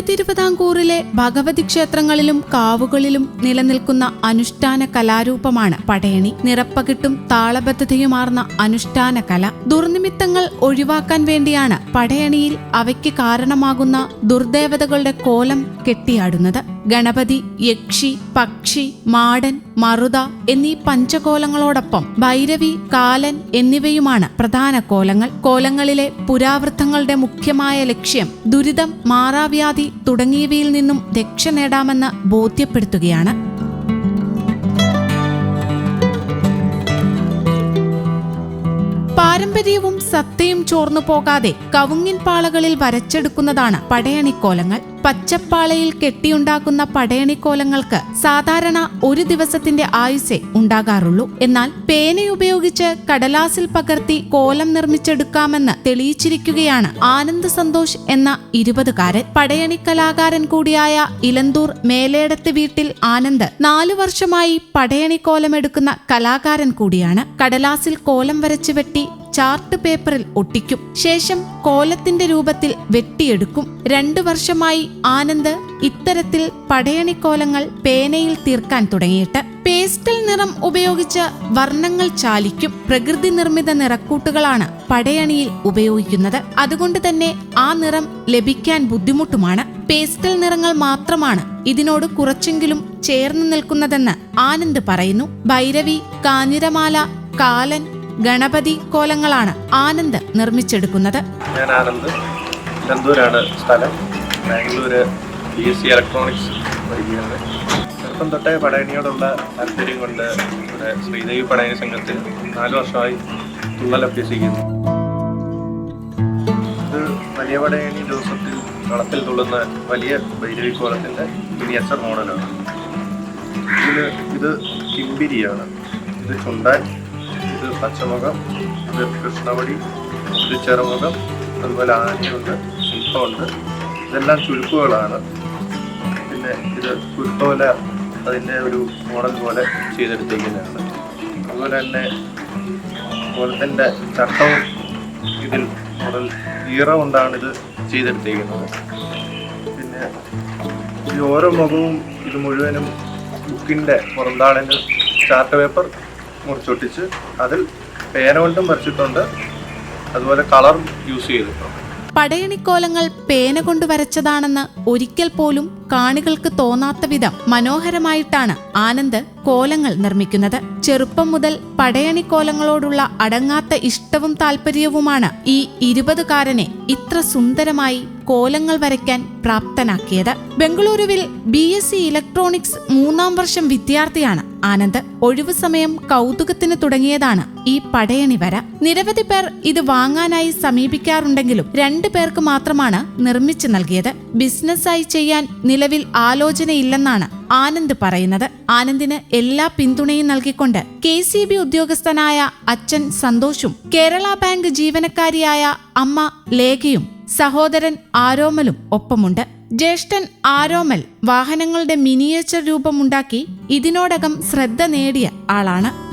തിരുവിതാംകൂറിലെ ഭഗവതി ക്ഷേത്രങ്ങളിലും കാവുകളിലും നിലനിൽക്കുന്ന അനുഷ്ഠാന കലാരൂപമാണ് പടയണി. നിറപ്പകിട്ടും താളബദ്ധതയുമാർന്ന അനുഷ്ഠാന കല. ദുർനിമിത്തങ്ങൾ ഒഴിവാക്കാൻ വേണ്ടിയാണ് പടയണിയിൽ അവയ്ക്ക് കാരണമാകുന്ന ദുർദേവതകളുടെ കോലം കെട്ടിയാടുന്നത്. ഗണപതി യക്ഷി പക്ഷി മാടൻ മറുത എന്നീ പഞ്ചകോലങ്ങളോടൊപ്പം ഭൈരവി കാലൻ എന്നിവയുമാണ് പ്രധാന കോലങ്ങൾ. കോലങ്ങളിലെ പുരാവൃത്തങ്ങളുടെ മുഖ്യമായ ലക്ഷ്യം ദുരിതം മാറാവ്യാധി തുടങ്ങിയവയിൽ നിന്നും രക്ഷ നേടാമെന്ന് ബോധ്യപ്പെടുത്തുകയാണ്. പാരമ്പര്യവും സത്തയും ചോർന്നു പോകാതെ കവുങ്ങിൻ പാളകളിൽ വരച്ചെടുക്കുന്നതാണ് പടയണിക്കോലങ്ങൾ. പച്ചപ്പാളയിൽ കെട്ടിയുണ്ടാക്കുന്ന പടയണിക്കോലങ്ങൾക്ക് സാധാരണ ഒരു ദിവസത്തിന്റെ ആയുസേ ഉണ്ടാകാറുള്ളൂ. എന്നാൽ പേനയുപയോഗിച്ച് കടലാസിൽ പകർത്തി കോലം നിർമ്മിച്ചെടുക്കാമെന്ന് തെളിയിച്ചിരിക്കുകയാണ് ആനന്ദ് സന്തോഷ് എന്ന ഇരുപതുകാരൻ. പടയണി കലാകാരൻ കൂടിയായ ഇലന്തൂർ മേലേടത്ത് വീട്ടിൽ ആനന്ദ് നാലു വർഷമായി പടയണി കോലമെടുക്കുന്ന കലാകാരൻ കൂടിയാണ്. കടലാസിൽ കോലം വരച്ച് വെട്ടി ചാർട്ട് പേപ്പറിൽ ഒട്ടിക്കും. ശേഷം കോലത്തിന്റെ രൂപത്തിൽ വെട്ടിയെടുക്കും. രണ്ടു വർഷമായി ആനന്ദ് ഇത്തരത്തിൽ പടയണിക്കോലങ്ങൾ പേനയിൽ തീർക്കാൻ തുടങ്ങിയിട്ട്. പേസ്റ്റൽ നിറം ഉപയോഗിച്ച് വർണങ്ങൾ ചാലിക്കും. പ്രകൃതി നിർമ്മിത നിറക്കൂട്ടുകളാണ് പടയണിയിൽ ഉപയോഗിക്കുന്നത്. അതുകൊണ്ട് തന്നെ ആ നിറം ലഭിക്കാൻ ബുദ്ധിമുട്ടുമാണ്. പേസ്റ്റൽ നിറങ്ങൾ മാത്രമാണ് ഇതിനോട് കുറച്ചെങ്കിലും ചേർന്ന് നിൽക്കുന്നതെന്ന് ആനന്ദ് പറയുന്നു. ഭൈരവി കാഞ്ഞിരമാല കാലൻ ഗണപതി കോലങ്ങളാണ് ആനന്ദ് നിർമ്മിച്ചെടുക്കുന്നത്. ഞാൻ ആനന്ദ്. ലന്തൂരാണ് സ്ഥലം. Bangalore B S C electronics പഠിക്കുകയാണ് ചെറുപ്പം തൊട്ടേ പടയണിയോടുള്ള താല്പര്യം കൊണ്ട് ഇവിടെ ശ്രീദേവി പടയണി സംഘത്തിൽ നാല് വർഷമായി തുള്ളൽ അഭ്യസിക്കുന്നു. ഇത് വലിയ പടയണി ദിവസത്തിൽ കളത്തിൽ തുള്ളുന്ന വലിയ ഭൈരവി കോലത്തിന്റെ മിനിയച്ചർ മോഡലാണ് ഇതിന് ഇത് കിമ്പിരിയാണ് ഇത് ചുണ്ടാൻ പച്ചമുഖം ഇത് ചെറുമുഖം അതുപോലെ ആനയുണ്ട് ശില്പമുണ്ട് ഇതെല്ലാം ചുരുക്കുകളാണ്. പിന്നെ ഇത് കുരുത്തോല അതിന്റെ ഒരു മോഡൽ പോലെ ചെയ്തെടുത്തിരിക്കുന്നതാണ്. അതുപോലെ തന്നെ കോലത്തിന്റെ ചട്ടവും ഇതിൽ മോഡൽ ഈറ കൊണ്ടാണ് ഇത് ചെയ്തെടുത്തിരിക്കുന്നത്. പിന്നെ ഈ ഓരോ മുഖവും ഇത് മുഴുവനും ബുക്കിന്റെ പുറന്താളിന് ചാർട്ട് പേപ്പർ മുറിച്ചൊട്ടിച്ച് അതിൽ പേന കൊണ്ടും വരച്ചിട്ടുണ്ട്. അതുപോലെ കളർ യൂസ് ചെയ്തിട്ടുണ്ട്. പടയണിക്കോലങ്ങൾ പേന കൊണ്ട് വരച്ചതാണെന്ന് ഒരിക്കൽ പോലും കാണികൾക്ക് തോന്നാത്ത വിധം മനോഹരമായിട്ടാണ് ആനന്ദ് കോലങ്ങൾ നിർമ്മിക്കുന്നത്. ചെറുപ്പം മുതൽ പടയണി കോലങ്ങളോടുള്ള അടങ്ങാത്ത ഇഷ്ടവും താല്പര്യവുമാണ് ഈ ഇരുപതുകാരനെ ഇത്ര സുന്ദരമായി കോലങ്ങൾ വരയ്ക്കാൻ പ്രാപ്തനാക്കിയത്. ബംഗളൂരുവിൽ ബി എസ് സി ഇലക്ട്രോണിക്സ് മൂന്നാം വർഷം വിദ്യാർത്ഥിയാണ് ആനന്ദ്. ഒഴിവു സമയം കൗതുകത്തിന് തുടങ്ങിയതാണ് ഈ പടയണി വര. നിരവധി പേർ ഇത് വാങ്ങാനായി സമീപിക്കാറുണ്ടെങ്കിലും രണ്ടു പേർക്ക് മാത്രമാണ് നിർമ്മിച്ചു നൽകിയത്. ബിസിനസ്സായി ചെയ്യാൻ നിലവിൽ ആലോചനയില്ലെന്നാണ് ആനന്ദ് പറയുന്നത്. ആനന്ദിന് എല്ലാ പിന്തുണയും നൽകിക്കൊണ്ട് കെ സി ബി ഉദ്യോഗസ്ഥനായ അച്ഛൻ സന്തോഷും കേരള ബാങ്ക് ജീവനക്കാരിയായ അമ്മ ലേഖയും സഹോദരൻ ആരോമലും ഒപ്പമുണ്ട്. ജ്യേഷ്ഠൻ ആരോമൽ വാഹനങ്ങളുടെ മിനിയേച്ചർ രൂപമുണ്ടാക്കി ഇതിനോടകം ശ്രദ്ധ നേടിയ ആളാണ്.